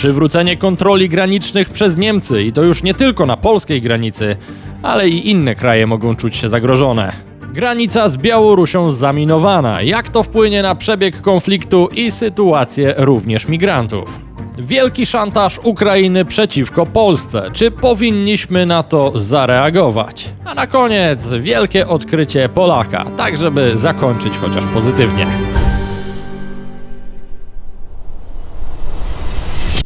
Przywrócenie kontroli granicznych przez Niemcy i to już nie tylko na polskiej granicy, ale i inne kraje mogą czuć się zagrożone. Granica z Białorusią zaminowana. Jak to wpłynie na przebieg konfliktu i sytuację również migrantów? Wielki szantaż Ukrainy przeciwko Polsce. Czy powinniśmy na to zareagować? A na koniec wielkie odkrycie Polaka, tak żeby zakończyć chociaż pozytywnie.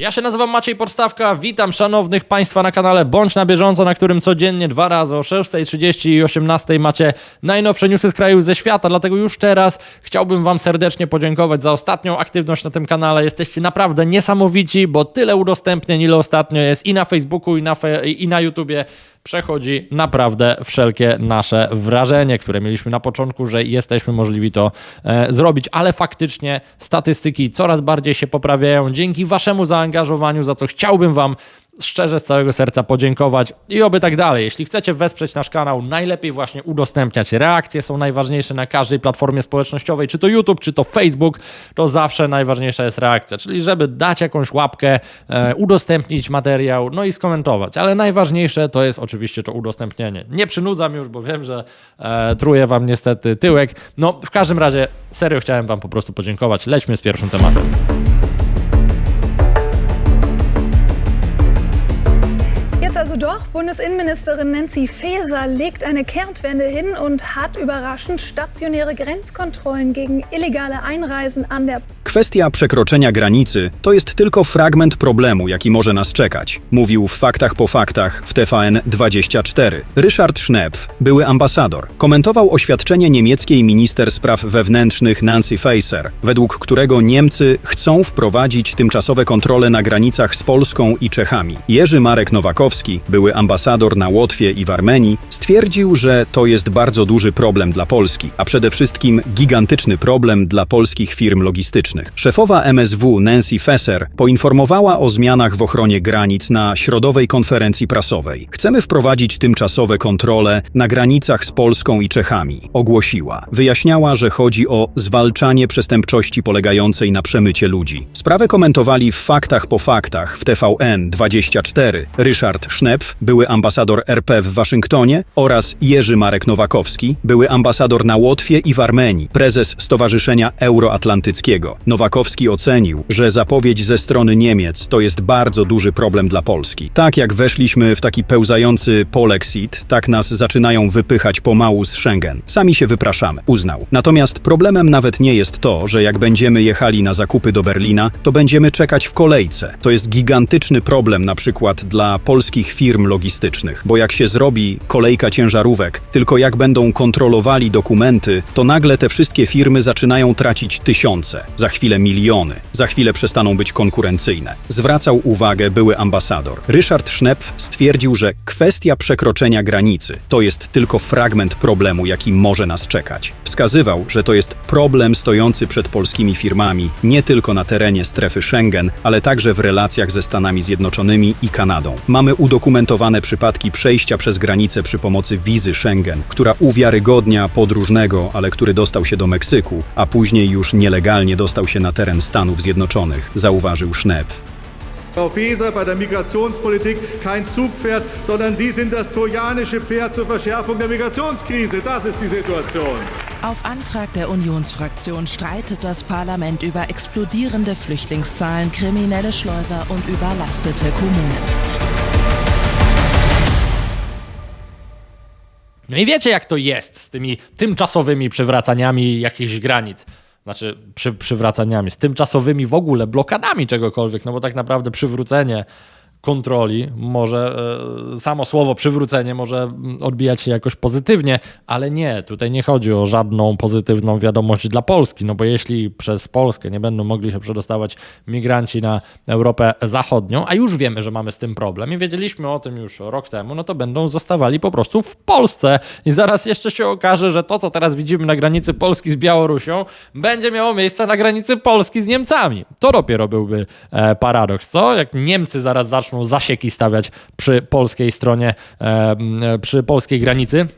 Ja się nazywam Maciej Podstawka, witam szanownych Państwa na kanale Bądź na bieżąco, na którym codziennie dwa razy o 6.30 i 18.00 macie najnowsze newsy z kraju i ze świata, dlatego już teraz chciałbym Wam serdecznie podziękować za ostatnią aktywność na tym kanale. Jesteście naprawdę niesamowici, bo tyle udostępnień, ile ostatnio jest i na Facebooku, i na, fe- i na YouTubie przechodzi naprawdę wszelkie nasze wrażenie, które mieliśmy na początku, że jesteśmy możliwi to e, zrobić, ale faktycznie statystyki coraz bardziej się poprawiają dzięki Waszemu zaangażowaniu, za co chciałbym Wam szczerze z całego serca podziękować i oby tak dalej. Jeśli chcecie wesprzeć nasz kanał, najlepiej właśnie udostępniać. Reakcje są najważniejsze na każdej platformie społecznościowej, czy to YouTube, czy to Facebook, to zawsze najważniejsza jest reakcja, czyli żeby dać jakąś łapkę, e, udostępnić materiał, no i skomentować. Ale najważniejsze to jest oczywiście to udostępnienie. Nie przynudzam już, bo wiem, że e, truje Wam niestety tyłek. No, w każdym razie serio chciałem Wam po prostu podziękować. Lećmy z pierwszym tematem. Also doch. Bundesinnenministerin Nancy Faeser legt eine Kehrtwende hin und hat überraschend stationäre Grenzkontrollen gegen illegale Einreisen an der Kwestia przekroczenia granicy to jest tylko fragment problemu, jaki może nas czekać, mówił w Faktach po Faktach w TVN24. Ryszard Schnepf, były ambasador, komentował oświadczenie niemieckiej minister spraw wewnętrznych Nancy Faeser, według którego Niemcy chcą wprowadzić tymczasowe kontrole na granicach z Polską i Czechami. Jerzy Marek Nowakowski, były ambasador na Łotwie i w Armenii, stwierdził, że to jest bardzo duży problem dla Polski, a przede wszystkim gigantyczny problem dla polskich firm logistycznych. Szefowa MSW Nancy Fesser poinformowała o zmianach w ochronie granic na środowej konferencji prasowej. Chcemy wprowadzić tymczasowe kontrole na granicach z Polską i Czechami, ogłosiła. Wyjaśniała, że chodzi o zwalczanie przestępczości polegającej na przemycie ludzi. Sprawę komentowali w faktach po faktach w TVN24 Ryszard Schnepf, były ambasador RP w Waszyngtonie oraz Jerzy Marek Nowakowski, były ambasador na Łotwie i w Armenii, prezes Stowarzyszenia Euroatlantyckiego. Nowakowski ocenił, że zapowiedź ze strony Niemiec to jest bardzo duży problem dla Polski. Tak jak weszliśmy w taki pełzający polexit, tak nas zaczynają wypychać pomału z Schengen. Sami się wypraszamy, uznał. Natomiast problemem nawet nie jest to, że jak będziemy jechali na zakupy do Berlina, to będziemy czekać w kolejce. To jest gigantyczny problem na przykład dla polskich firm logistycznych, bo jak się zrobi kolejka ciężarówek, tylko jak będą kontrolowali dokumenty, to nagle te wszystkie firmy zaczynają tracić tysiące, za chwilę miliony, za chwilę przestaną być konkurencyjne. Zwracał uwagę były ambasador. Ryszard Schnepf stwierdził, że kwestia przekroczenia granicy to jest tylko fragment problemu, jaki może nas czekać. Wskazywał, że to jest problem stojący przed polskimi firmami nie tylko na terenie strefy Schengen, ale także w relacjach ze Stanami Zjednoczonymi i Kanadą. Mamy udokumentowane przypadki przejścia przez granicę przy pomocy wizy Schengen, która uwiarygodnia podróżnego, ale który dostał się do Meksyku, a później już nielegalnie dostał się na teren Stanów Zjednoczonych, zauważył Schnepf. Frau Faeser bei der Migrationspolitik kein Zugpferd, sondern Sie sind das trojanische Pferd zur Verschärfung der Migrationskrise. Das ist die Situation. Auf Antrag der Unionsfraktion streitet das Parlament über explodierende Flüchtlingszahlen, kriminelle Schleuser und überlastete Kommunen. No i wiecie, jak to jest z tymi tymczasowymi przywracaniami jakichś granic. Znaczy, przy, przywracaniami, z tymczasowymi w ogóle blokadami czegokolwiek, no bo tak naprawdę przywrócenie kontroli może, e, samo słowo przywrócenie może mm, odbijać się jakoś pozytywnie, ale nie, tutaj nie chodzi o żadną pozytywną wiadomość dla Polski, no bo jeśli przez Polskę nie będą mogli się przedostawać migranci na Europę Zachodnią, a już wiemy, że mamy z tym problem i wiedzieliśmy o tym już rok temu, no to będą zostawali po prostu w Polsce i zaraz jeszcze się okaże, że to, co teraz widzimy na granicy Polski z Białorusią, będzie miało miejsce na granicy Polski z Niemcami. To dopiero byłby e, paradoks, co? Jak Niemcy zaraz zaczną zasieki stawiać przy polskiej stronie, przy polskiej granicy.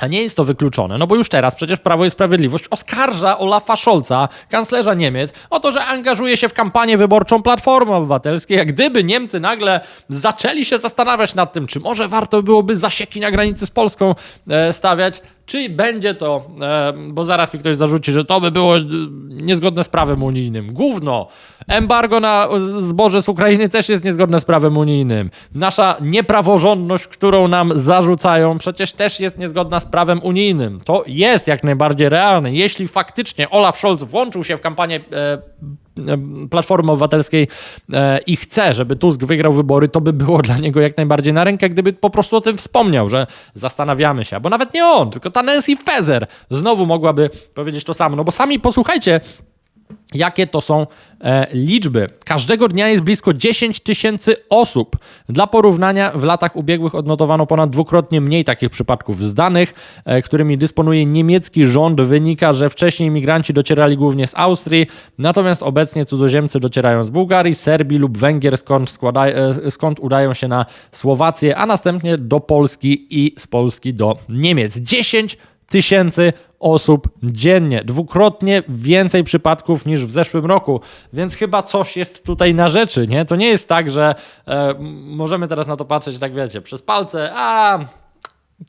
A nie jest to wykluczone, no bo już teraz przecież Prawo i Sprawiedliwość oskarża Olafa Scholza, kanclerza Niemiec, o to, że angażuje się w kampanię wyborczą Platformy Obywatelskiej. Jak gdyby Niemcy nagle zaczęli się zastanawiać nad tym, czy może warto byłoby zasieki na granicy z Polską e, stawiać, czy będzie to, e, bo zaraz mi ktoś zarzuci, że to by było e, niezgodne z prawem unijnym. Gówno! Embargo na zboże z Ukrainy też jest niezgodne z prawem unijnym. Nasza niepraworządność, którą nam zarzucają, przecież też jest niezgodna z prawem unijnym. To jest jak najbardziej realne. Jeśli faktycznie Olaf Scholz włączył się w kampanię e, e, Platformy Obywatelskiej e, i chce, żeby Tusk wygrał wybory, to by było dla niego jak najbardziej na rękę, gdyby po prostu o tym wspomniał, że zastanawiamy się, bo nawet nie on, tylko ta Nancy Faeser znowu mogłaby powiedzieć to samo. No bo sami posłuchajcie, jakie to są e, liczby. Każdego dnia jest blisko 10 tysięcy osób. Dla porównania w latach ubiegłych odnotowano ponad dwukrotnie mniej takich przypadków. Z danych, e, którymi dysponuje niemiecki rząd, wynika, że wcześniej migranci docierali głównie z Austrii, natomiast obecnie cudzoziemcy docierają z Bułgarii, Serbii lub Węgier, skąd, składa, e, skąd udają się na Słowację, a następnie do Polski i z Polski do Niemiec. 10 tysięcy osób dziennie. Dwukrotnie więcej przypadków niż w zeszłym roku, więc chyba coś jest tutaj na rzeczy, nie? To nie jest tak, że e, możemy teraz na to patrzeć, tak wiecie, przez palce, a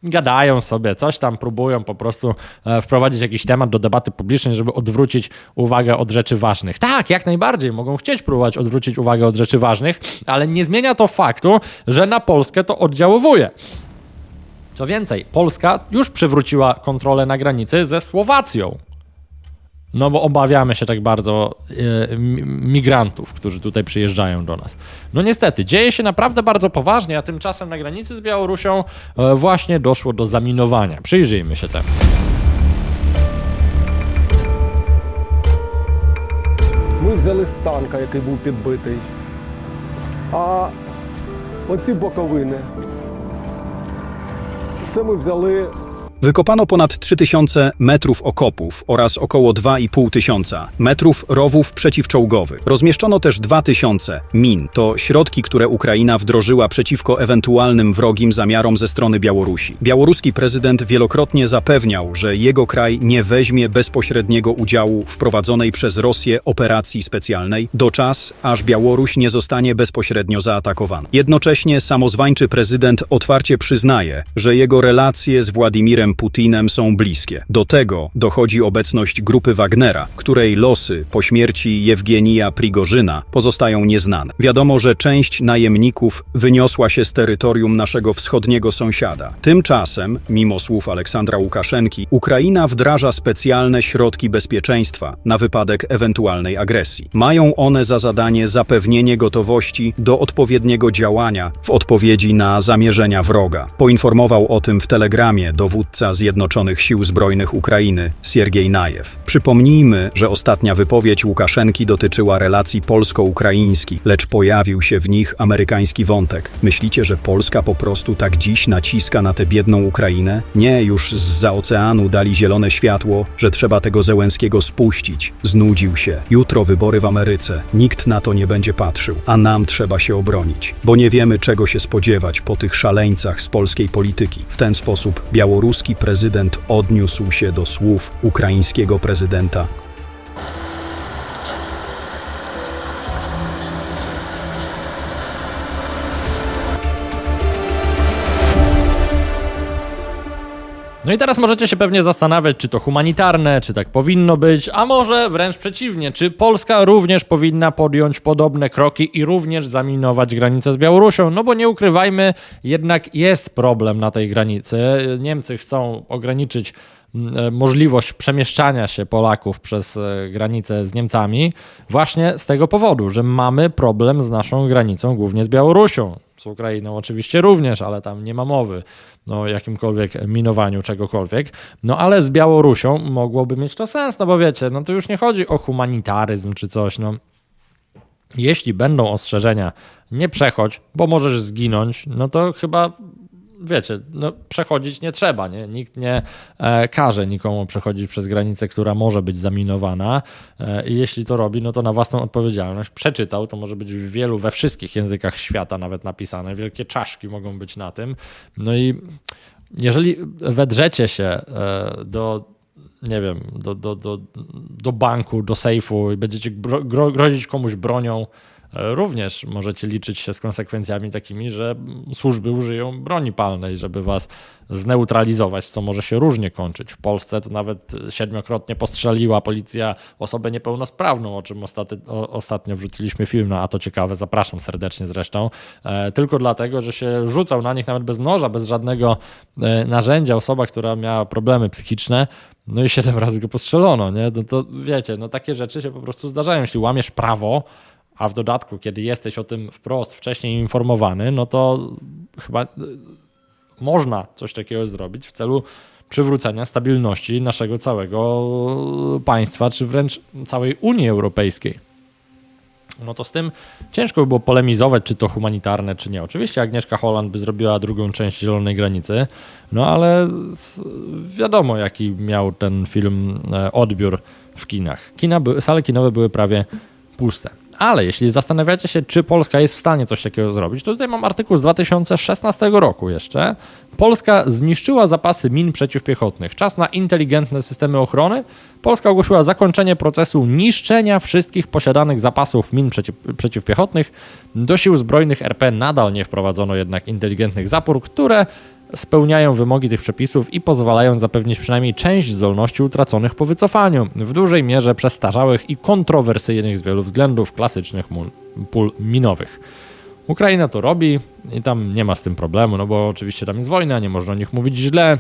gadają sobie, coś tam próbują po prostu e, wprowadzić jakiś temat do debaty publicznej, żeby odwrócić uwagę od rzeczy ważnych. Tak, jak najbardziej, mogą chcieć próbować odwrócić uwagę od rzeczy ważnych, ale nie zmienia to faktu, że na Polskę to oddziałuje. Co więcej, Polska już przywróciła kontrolę na granicy ze Słowacją. No bo obawiamy się tak bardzo e, mi- migrantów, którzy tutaj przyjeżdżają do nas. No niestety, dzieje się naprawdę bardzo poważnie, a tymczasem na granicy z Białorusią e, właśnie doszło do zaminowania. Przyjrzyjmy się temu. Ми взяли з танка, який був підбитий. А оці боковини. Це ми взяли Wykopano ponad 3000 metrów okopów oraz około 2,5 tysiąca metrów rowów przeciwczołgowych. Rozmieszczono też 2000 min. To środki, które Ukraina wdrożyła przeciwko ewentualnym wrogim zamiarom ze strony Białorusi. Białoruski prezydent wielokrotnie zapewniał, że jego kraj nie weźmie bezpośredniego udziału w prowadzonej przez Rosję operacji specjalnej do czas, aż Białoruś nie zostanie bezpośrednio zaatakowana. Jednocześnie samozwańczy prezydent otwarcie przyznaje, że jego relacje z Władimirem Putinem są bliskie. Do tego dochodzi obecność grupy Wagnera, której losy po śmierci Jewgenija Prigorzyna pozostają nieznane. Wiadomo, że część najemników wyniosła się z terytorium naszego wschodniego sąsiada. Tymczasem, mimo słów Aleksandra Łukaszenki, Ukraina wdraża specjalne środki bezpieczeństwa na wypadek ewentualnej agresji. Mają one za zadanie zapewnienie gotowości do odpowiedniego działania w odpowiedzi na zamierzenia wroga. Poinformował o tym w telegramie dowódca Zjednoczonych Sił Zbrojnych Ukrainy, Siergiej Najew. Przypomnijmy, że ostatnia wypowiedź Łukaszenki dotyczyła relacji polsko-ukraińskich, lecz pojawił się w nich amerykański wątek. Myślicie, że Polska po prostu tak dziś naciska na tę biedną Ukrainę? Nie, już zza oceanu dali zielone światło, że trzeba tego Zełenskiego spuścić. Znudził się. Jutro wybory w Ameryce. Nikt na to nie będzie patrzył, a nam trzeba się obronić, bo nie wiemy czego się spodziewać po tych szaleńcach z polskiej polityki. W ten sposób białoruski prezydent odniósł się do słów ukraińskiego prezydenta, No i teraz możecie się pewnie zastanawiać, czy to humanitarne, czy tak powinno być, a może wręcz przeciwnie, czy Polska również powinna podjąć podobne kroki i również zaminować granicę z Białorusią, no bo nie ukrywajmy, jednak jest problem na tej granicy. Niemcy chcą ograniczyć możliwość przemieszczania się Polaków przez e, granicę z Niemcami właśnie z tego powodu, że mamy problem z naszą granicą, głównie z Białorusią. Z Ukrainą oczywiście również, ale tam nie ma mowy o jakimkolwiek minowaniu czegokolwiek. No ale z Białorusią mogłoby mieć to sens, no bo wiecie, no to już nie chodzi o humanitaryzm czy coś, no. Jeśli będą ostrzeżenia, nie przechodź, bo możesz zginąć, no to chyba wiecie, no, przechodzić nie trzeba, nie? Nikt nie e, każe nikomu przechodzić przez granicę, która może być zaminowana e, i jeśli to robi, no to na własną odpowiedzialność. Przeczytał, to może być w wielu, we wszystkich językach świata nawet napisane, wielkie czaszki mogą być na tym. No i jeżeli wedrzecie się e, do, nie wiem, do, do, do, do banku, do sejfu i będziecie gro, gro, grozić komuś bronią, również możecie liczyć się z konsekwencjami takimi, że służby użyją broni palnej, żeby was zneutralizować, co może się różnie kończyć. W Polsce to nawet siedmiokrotnie postrzeliła policja osobę niepełnosprawną, o czym ostatnio, o, ostatnio wrzuciliśmy film, no a to ciekawe, zapraszam serdecznie zresztą, e, tylko dlatego, że się rzucał na nich nawet bez noża, bez żadnego e, narzędzia, osoba, która miała problemy psychiczne, no i siedem razy go postrzelono, nie? No to wiecie, no takie rzeczy się po prostu zdarzają. Jeśli łamiesz prawo, a w dodatku, kiedy jesteś o tym wprost wcześniej informowany, no to chyba można coś takiego zrobić w celu przywrócenia stabilności naszego całego państwa, czy wręcz całej Unii Europejskiej. No to z tym ciężko by było polemizować, czy to humanitarne, czy nie. Oczywiście Agnieszka Holland by zrobiła drugą część Zielonej Granicy, no ale wiadomo, jaki miał ten film e, odbiór w kinach. Kina sale kinowe były prawie puste. Ale jeśli zastanawiacie się, czy Polska jest w stanie coś takiego zrobić, to tutaj mam artykuł z 2016 roku jeszcze. Polska zniszczyła zapasy min przeciwpiechotnych. Czas na inteligentne systemy ochrony. Polska ogłosiła zakończenie procesu niszczenia wszystkich posiadanych zapasów min przeciw, przeciwpiechotnych. Do sił zbrojnych RP nadal nie wprowadzono jednak inteligentnych zapór, które spełniają wymogi tych przepisów i pozwalają zapewnić przynajmniej część zdolności utraconych po wycofaniu, w dużej mierze przestarzałych i kontrowersyjnych z wielu względów klasycznych pól minowych. Ukraina to robi i tam nie ma z tym problemu, no bo oczywiście tam jest wojna, nie można o nich mówić źle,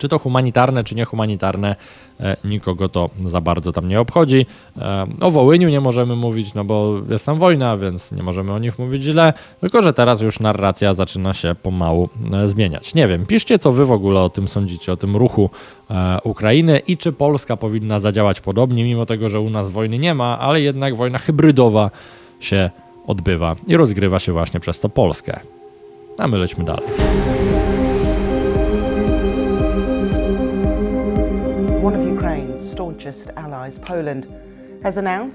czy to humanitarne, czy niehumanitarne, e, nikogo to za bardzo tam nie obchodzi. E, o Wołyniu nie możemy mówić, no bo jest tam wojna, więc nie możemy o nich mówić źle, tylko że teraz już narracja zaczyna się pomału e, zmieniać. Nie wiem, piszcie co wy w ogóle o tym sądzicie, o tym ruchu Ukrainy i czy Polska powinna zadziałać podobnie, mimo tego, że u nas wojny nie ma, ale jednak wojna hybrydowa się odbywa i rozgrywa się właśnie przez to Polskę. A my lećmy dalej. largest allies, Poland, no.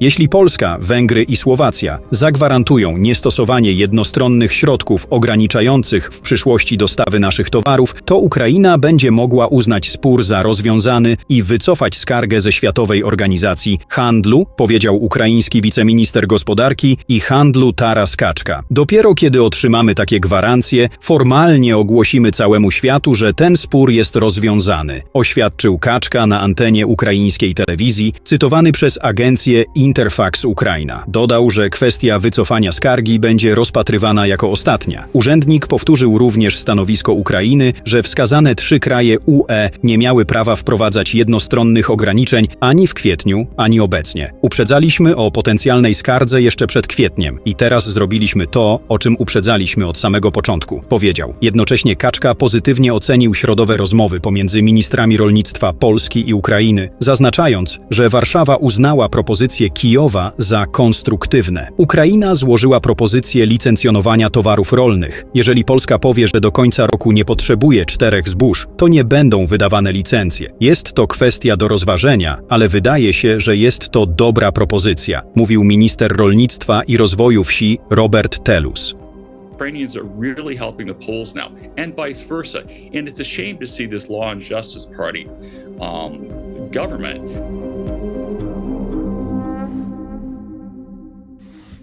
Jeśli Polska, Węgry i Słowacja zagwarantują niestosowanie jednostronnych środków ograniczających w przyszłości dostawy naszych towarów, to Ukraina będzie mogła uznać spór za rozwiązany i wycofać skargę ze Światowej Organizacji Handlu, powiedział ukraiński wiceminister gospodarki i handlu Taras Kaczka. Dopiero kiedy otrzymamy takie gwarancje, formalnie ogłosimy całemu światu, że ten spór jest rozwiązany, oświadczył Kaczka na antenie ukraińskiej telewizji, cytowany przez agencję Interfax Ukraina. Dodał, że kwestia wycofania skargi będzie rozpatrywana jako ostatnia. Urzędnik powtórzył również stanowisko Ukrainy, że wskazane trzy kraje UE nie miały prawa wprowadzać jednostronnych ograniczeń ani w kwietniu, ani obecnie. Uprzedzaliśmy o potencjalnej skardze jeszcze przed kwietniem i teraz zrobiliśmy to, o czym uprzedzaliśmy od samego początku, powiedział. Jednocześnie Kaczka pozytywnie ocenił środowe rozmowy pomiędzy ministrami rolnictwa Polski i Ukrainy, zaznaczając, że Warszawa uznała propozycję Kijowa za konstruktywne. Ukraina złożyła propozycję licencjonowania towarów rolnych. Jeżeli Polska powie, że do końca roku nie potrzebuje czterech zbóż, to nie będą wydawane licencje. Jest to kwestia do rozważenia, ale wydaje się, że jest to dobra propozycja, mówił minister rolnictwa i rozwoju wsi Robert Telus. Ukrainians are really helping the Poles now, and vice versa. And it's a shame to see this Law and Justice Party um, government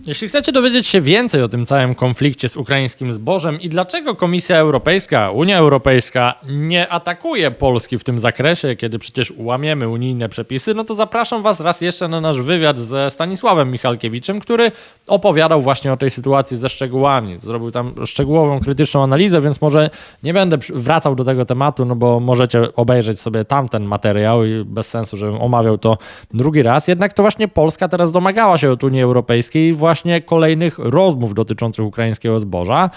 Jeśli chcecie dowiedzieć się więcej o tym całym konflikcie z ukraińskim zbożem i dlaczego Komisja Europejska, Unia Europejska nie atakuje Polski w tym zakresie, kiedy przecież łamiemy unijne przepisy, no to zapraszam Was raz jeszcze na nasz wywiad ze Stanisławem Michalkiewiczem, który opowiadał właśnie o tej sytuacji ze szczegółami. Zrobił tam szczegółową, krytyczną analizę, więc może nie będę wracał do tego tematu, no bo możecie obejrzeć sobie tamten materiał i bez sensu, żebym omawiał to drugi raz. Jednak to właśnie Polska teraz domagała się od Unii Europejskiej właśnie właśnie kolejnych rozmów dotyczących ukraińskiego zboża.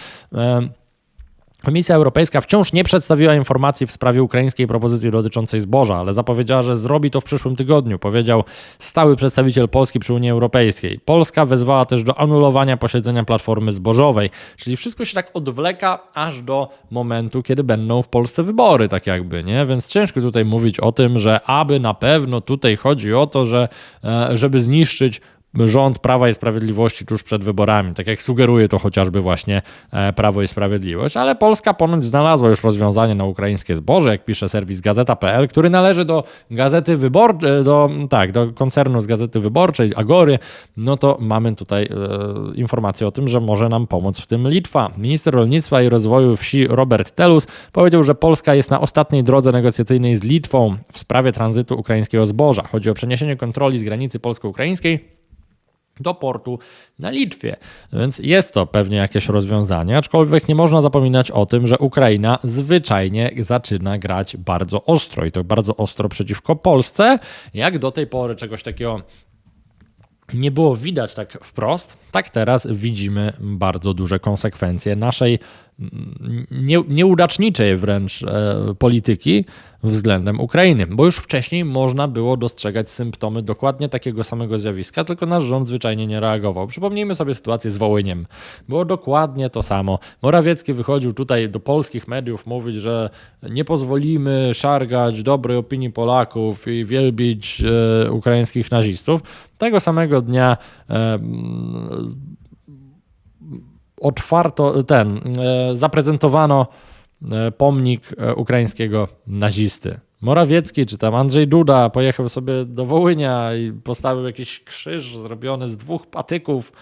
Komisja Europejska wciąż nie przedstawiła informacji w sprawie ukraińskiej propozycji dotyczącej zboża, ale zapowiedziała, że zrobi to w przyszłym tygodniu, powiedział stały przedstawiciel Polski przy Unii Europejskiej. Polska wezwała też do anulowania posiedzenia Platformy Zbożowej, czyli wszystko się tak odwleka aż do momentu, kiedy będą w Polsce wybory, tak jakby, nie? Więc ciężko tutaj mówić o tym, że aby na pewno tutaj chodzi o to, że e, żeby zniszczyć rząd Prawa i Sprawiedliwości tuż przed wyborami, tak jak sugeruje to chociażby właśnie e, Prawo i Sprawiedliwość, ale Polska ponoć znalazła już rozwiązanie na ukraińskie zboże, jak pisze serwis Gazeta.pl, który należy do Gazety Wyborczej, do, tak, do koncernu z Gazety Wyborczej, Agory, no to mamy tutaj e, informację o tym, że może nam pomóc w tym Litwa. Minister Rolnictwa i Rozwoju Wsi Robert Telus powiedział, że Polska jest na ostatniej drodze negocjacyjnej z Litwą w sprawie tranzytu ukraińskiego zboża. Chodzi o przeniesienie kontroli z granicy polsko-ukraińskiej do portu na Litwie. Więc jest to pewnie jakieś rozwiązanie, aczkolwiek nie można zapominać o tym, że Ukraina zwyczajnie zaczyna grać bardzo ostro i to bardzo ostro przeciwko Polsce. Jak do tej pory czegoś takiego nie było widać tak wprost, tak teraz widzimy bardzo duże konsekwencje naszej mm, nie, nieudaczniczej wręcz e, polityki względem Ukrainy, bo już wcześniej można było dostrzegać symptomy dokładnie takiego samego zjawiska, tylko nasz rząd zwyczajnie nie reagował. Przypomnijmy sobie sytuację z Wołyniem. Było dokładnie to samo. Morawiecki wychodził tutaj do polskich mediów mówić, że nie pozwolimy szargać dobrej opinii Polaków i wielbić e, ukraińskich nazistów. Tego samego dnia e, otwarto ten, e, zaprezentowano pomnik e, ukraińskiego nazisty. Morawiecki czy tam Andrzej Duda pojechał sobie do Wołynia i postawił jakiś krzyż zrobiony z dwóch patyków.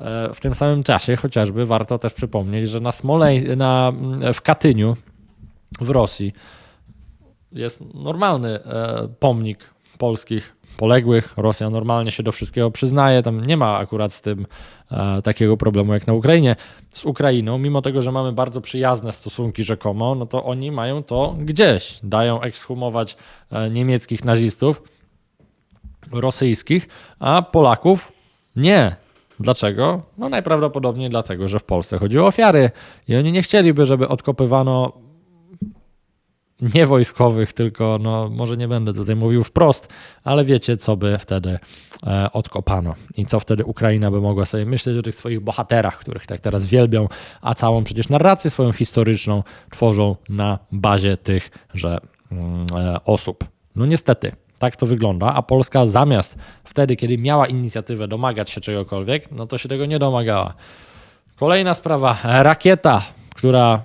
E, W tym samym czasie chociażby warto też przypomnieć, że na Smolej, na, w Katyniu w Rosji jest normalny e, pomnik polskich poległych. Rosja normalnie się do wszystkiego przyznaje. Tam nie ma akurat z tym e, takiego problemu jak na Ukrainie. Z Ukrainą, mimo tego, że mamy bardzo przyjazne stosunki rzekomo, no to oni mają to gdzieś. Dają ekshumować e, niemieckich nazistów, rosyjskich, a Polaków nie. Dlaczego? No najprawdopodobniej dlatego, że w Polsce chodzi o ofiary i oni nie chcieliby, żeby odkopywano nie wojskowych, tylko no, może nie będę tutaj mówił wprost, ale wiecie, co by wtedy e, odkopano i co wtedy Ukraina by mogła sobie myśleć o tych swoich bohaterach, których tak teraz wielbią, a całą przecież narrację swoją historyczną tworzą na bazie tych, że mm, e, osób. No niestety, tak to wygląda, a Polska zamiast wtedy, kiedy miała inicjatywę domagać się czegokolwiek, no to się tego nie domagała. Kolejna sprawa, rakieta, która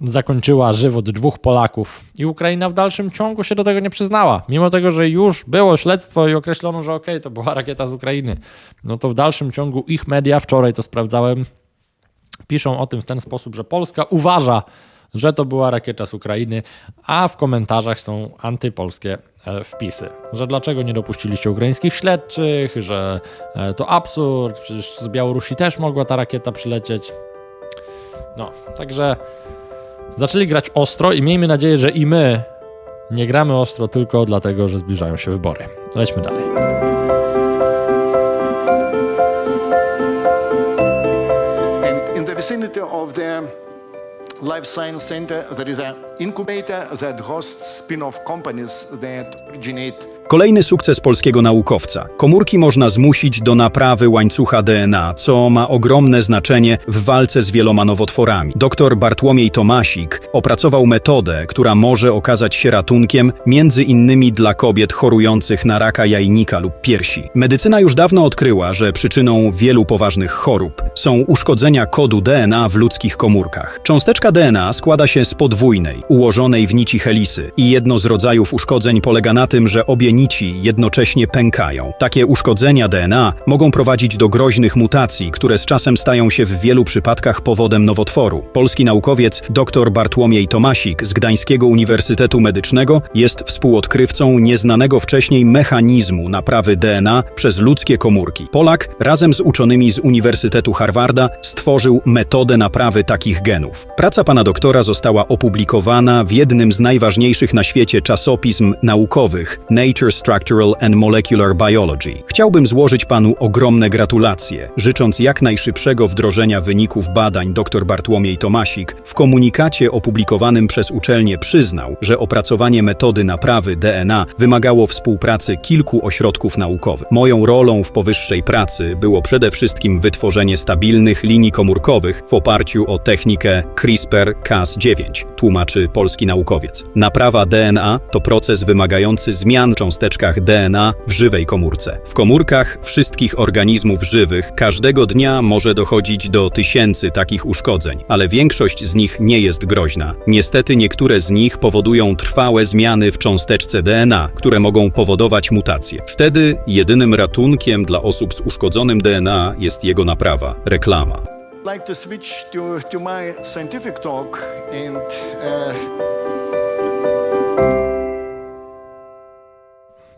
zakończyła żywot dwóch Polaków i Ukraina w dalszym ciągu się do tego nie przyznała. Mimo tego, że już było śledztwo i określono, że okej, to była rakieta z Ukrainy, no to w dalszym ciągu ich media, wczoraj to sprawdzałem, piszą o tym w ten sposób, że Polska uważa, że to była rakieta z Ukrainy, a w komentarzach są antypolskie e, wpisy, że dlaczego nie dopuściliście ukraińskich śledczych, że e, to absurd, przecież z Białorusi też mogła ta rakieta przylecieć. No, także zaczęli grać ostro i miejmy nadzieję, że i my nie gramy ostro tylko dlatego, że zbliżają się wybory. Lećmy dalej. And in the Life Science Center, there is an incubator that hosts spin off companies that originate Kolejny sukces polskiego naukowca. Komórki można zmusić do naprawy łańcucha DNA, co ma ogromne znaczenie w walce z wieloma nowotworami. Dr Bartłomiej Tomasik opracował metodę, która może okazać się ratunkiem między innymi dla kobiet chorujących na raka jajnika lub piersi. Medycyna już dawno odkryła, że przyczyną wielu poważnych chorób są uszkodzenia kodu DNA w ludzkich komórkach. Cząsteczka DNA składa się z podwójnej, ułożonej w nici helisy i jedno z rodzajów uszkodzeń polega na tym, że obie nici jednocześnie pękają. Takie uszkodzenia DNA mogą prowadzić do groźnych mutacji, które z czasem stają się w wielu przypadkach powodem nowotworu. Polski naukowiec dr Bartłomiej Tomasik z Gdańskiego Uniwersytetu Medycznego jest współodkrywcą nieznanego wcześniej mechanizmu naprawy DNA przez ludzkie komórki. Polak razem z uczonymi z Uniwersytetu Harvarda stworzył metodę naprawy takich genów. Praca pana doktora została opublikowana w jednym z najważniejszych na świecie czasopism naukowych Nature Structural and Molecular Biology. Chciałbym złożyć panu ogromne gratulacje, życząc jak najszybszego wdrożenia wyników badań dr Bartłomiej Tomasik w komunikacie opublikowanym przez uczelnię przyznał, że opracowanie metody naprawy DNA wymagało współpracy kilku ośrodków naukowych. Moją rolą w powyższej pracy było przede wszystkim wytworzenie stabilnych linii komórkowych w oparciu o technikę CRISPR-Cas9, tłumaczy polski naukowiec. Naprawa DNA to proces wymagający zmian cząsteczkach DNA w żywej komórce. W komórkach wszystkich organizmów żywych każdego dnia może dochodzić do tysięcy takich uszkodzeń, ale większość z nich nie jest groźna. Niestety niektóre z nich powodują trwałe zmiany w cząsteczce DNA, które mogą powodować mutacje. Wtedy jedynym ratunkiem dla osób z uszkodzonym DNA jest jego naprawa reklama. Like to switch to, to my scientific talk and uh,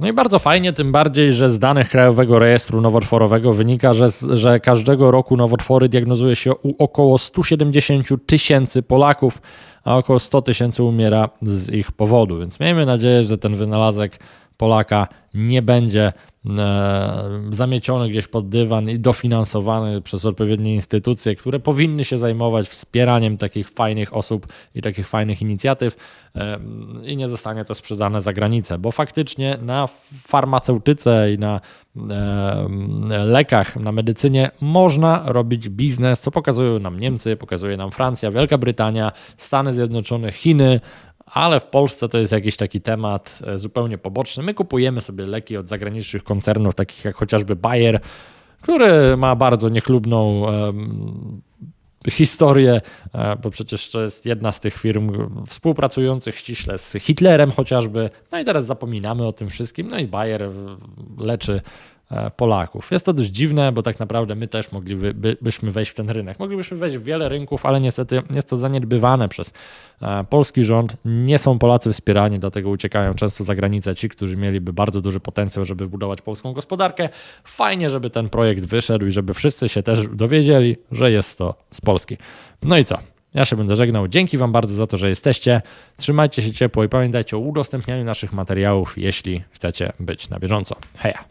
No i bardzo fajnie, tym bardziej, że z danych Krajowego Rejestru Nowotworowego wynika, że, że każdego roku nowotwory diagnozuje się u około 170 tysięcy Polaków, a około 100 tysięcy umiera z ich powodu. Więc miejmy nadzieję, że ten wynalazek Polaka nie będzie e, zamieciony gdzieś pod dywan i dofinansowany przez odpowiednie instytucje, które powinny się zajmować wspieraniem takich fajnych osób i takich fajnych inicjatyw e, i nie zostanie to sprzedane za granicę, bo faktycznie na farmaceutyce i na e, lekach, na medycynie można robić biznes, co pokazują nam Niemcy, pokazuje nam Francja, Wielka Brytania, Stany Zjednoczone, Chiny, ale w Polsce to jest jakiś taki temat e, zupełnie poboczny. My kupujemy sobie leki od zagranicznych koncernów, takich jak chociażby Bayer, który ma bardzo niechlubną em, historię, e, bo przecież to jest jedna z tych firm współpracujących ściśle z Hitlerem chociażby. No i teraz zapominamy o tym wszystkim. No i Bayer leczy Polaków. Jest to dość dziwne, bo tak naprawdę my też moglibyśmy wejść w ten rynek. Moglibyśmy wejść w wiele rynków, ale niestety jest to zaniedbywane przez e, polski rząd. Nie są Polacy wspierani, dlatego uciekają często za granicę ci, którzy mieliby bardzo duży potencjał, żeby budować polską gospodarkę. Fajnie, żeby ten projekt wyszedł i żeby wszyscy się też dowiedzieli, że jest to z Polski. No i co? Ja się będę żegnał. Dzięki Wam bardzo za to, że jesteście. Trzymajcie się ciepło i pamiętajcie o udostępnianiu naszych materiałów, jeśli chcecie być na bieżąco. Heja!